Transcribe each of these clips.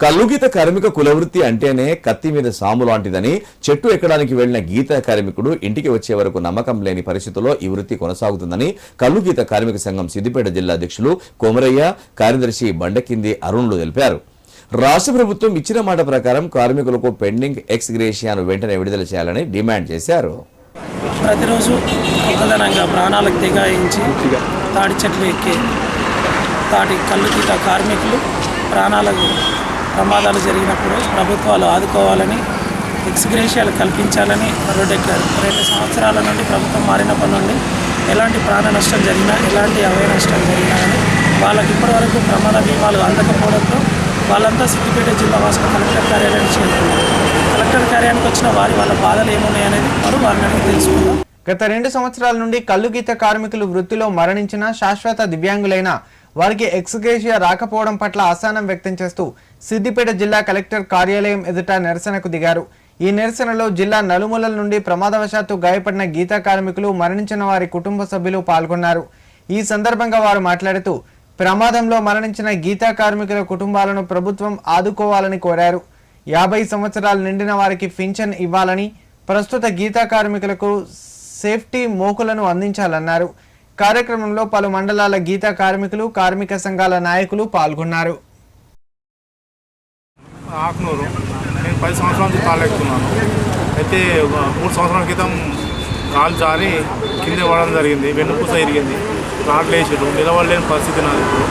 కల్లుగీత కార్మిక కులవృత్తి అంటేనే కత్తి మీద సాము లాంటిదని చెట్టు ఎక్కడానికి వెళ్ళిన గీత కార్మికుడు ఇంటికి వచ్చే వరకు నమ్మకం లేని పరిస్థితుల్లో ఈ వృత్తి కొనసాగుతుందని కల్లుగీత కార్మిక సంఘం సిద్దిపేట జిల్లా అధ్యక్షులు కొమరయ్య కార్యదర్శి బండకింది అరుణులు తెలిపారు. రాష్ట్ర ప్రభుత్వం ఇచ్చిన మాట ప్రకారం కార్మికులకు పెండింగ్ ఎక్స్ గ్రేషియాను వెంటనే విడుదల చేయాలని డిమాండ్ చేశారు. ప్రతిరోజు ప్రాణాలకు తెగాయించి తాడి చెట్లు ఎక్కి తాటి కళ్ళు తీత కార్మికులు ప్రాణాలకు ప్రమాదాలు జరిగినప్పుడు ప్రభుత్వాలు ఆదుకోవాలని ఎక్స్గ్రేషియాలు కల్పించాలని మరోడెక్కారు రెండు సంవత్సరాల నుండి ప్రభుత్వం మారినప్పటి నుండి ఎలాంటి ప్రాణ నష్టం జరిగినా ఎలాంటి అవయ నష్టం జరిగినా కానీ వాళ్ళకి ఇప్పటివరకు ప్రమాద బీమాలు అందకపోవడంతో వాళ్ళంతా సిద్దిపేట జిల్లా వాసుల కలెక్టర్ కార్యాలయానికి చేరుకున్నారు. కలెక్టర్ కార్యానికి వచ్చిన వారి వాళ్ళ బాధలు ఏమున్నాయనేది మరో వారిని అడిగి తెలుసుకుందాం. గత రెండు సంవత్సరాల నుండి కల్లుగీత కార్మికులు వృత్తిలో మరణించిన శాశ్వత దివ్యాంగులైన వారికి ఎక్స్గ్రేషియా రాకపోవడం పట్ల అసహనం వ్యక్తం చేస్తూ సిద్దిపేట జిల్లా కలెక్టర్ కార్యాలయం ఎదుట నిరసనకు దిగారు. ఈ నిరసనలో జిల్లా నలుమూలల నుండి ప్రమాదవశాత్తు గాయపడిన గీతా కార్మికులు మరణించిన వారి కుటుంబ సభ్యులు పాల్గొన్నారు. ఈ సందర్భంగా వారు మాట్లాడుతూ ప్రమాదంలో మరణించిన గీతా కార్మికుల కుటుంబాలను ప్రభుత్వం ఆదుకోవాలని కోరారు. యాభై సంవత్సరాలు నిండిన వారికి పింఛన్ ఇవ్వాలని ప్రస్తుత గీతా కార్మికులకు సేఫ్టీ మోకులను అందించాలన్నారు. కార్యక్రమంలో పలు మండలాల గీతా కార్మికులు కార్మిక సంఘాల నాయకులు పాల్గొన్నారు. ఆకునూరు. నేను పది సంవత్సరాల నుంచి తాళెక్కుతున్నాను అయితే మూడు సంవత్సరాల క్రితం కాలు జారి కింద పడడం జరిగింది వెన్నుపూస ఇరిగింది. రాట్లు వేసాడు నిలబడలేని పరిస్థితి నాది ఇప్పుడు.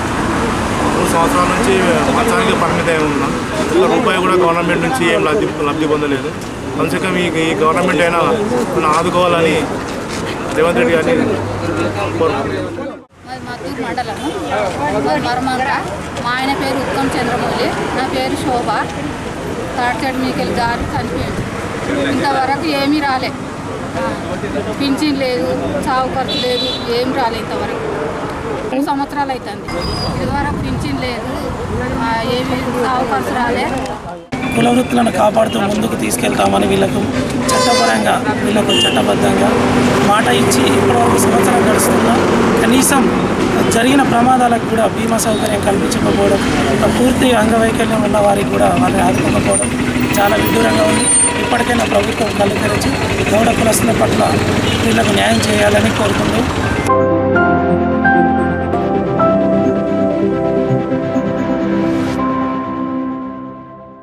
మూడు సంవత్సరాల నుంచి మంచానికి పరిమితి అయి ఉన్నా. ఒక రూపాయి కూడా గవర్నమెంట్ నుంచి ఏం లబ్ధి లబ్ధి పొందలేదు. కనీసం ఈ గవర్నమెంట్ అయినా ఆదుకోవాలని రేవంత్ రెడ్డి గారిని మద్దూరు మండలము మాది మా ఆయన పేరు ఉత్తమ్ చంద్రమౌళి. నా పేరు శోభ. తాడిచెడు మీకెళ్ళి గారు చనిపోయింది. ఇంతవరకు ఏమీ రాలే. పింఛన్ లేదు చావు ఖర్చు లేదు ఏం రాలే ఇంతవరకు. మూడు సంవత్సరాలు అవుతుంది. ఇదివరకు పింఛన్ లేదు ఏమీ చావు ఖర్చు రాలే. కుల వృత్తులను కాపాడుతూ ముందుకు తీసుకెళ్తామని వీళ్ళకు చట్టపరంగా వీళ్ళకు చట్టబద్ధంగా మాట ఇచ్చి ఇప్పటివరకు సంవత్సరం గడుస్తున్నా కనీసం జరిగిన ప్రమాదాలకు కూడా బీమా సౌకర్యం కల్పించకపోవడం పూర్తి అంగవైకల్యం ఉన్న వారికి కూడా వాళ్ళని ఆదుకోకపోవడం చాలా విడ్డూరంగా ఉంది. ఇప్పటికైనా ప్రభుత్వం కళ్ళు తెరిచి గౌడ కులస్తుల పట్ల వీళ్ళకు న్యాయం చేయాలని కోరుకుంటూ